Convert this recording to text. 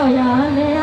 দয়ালে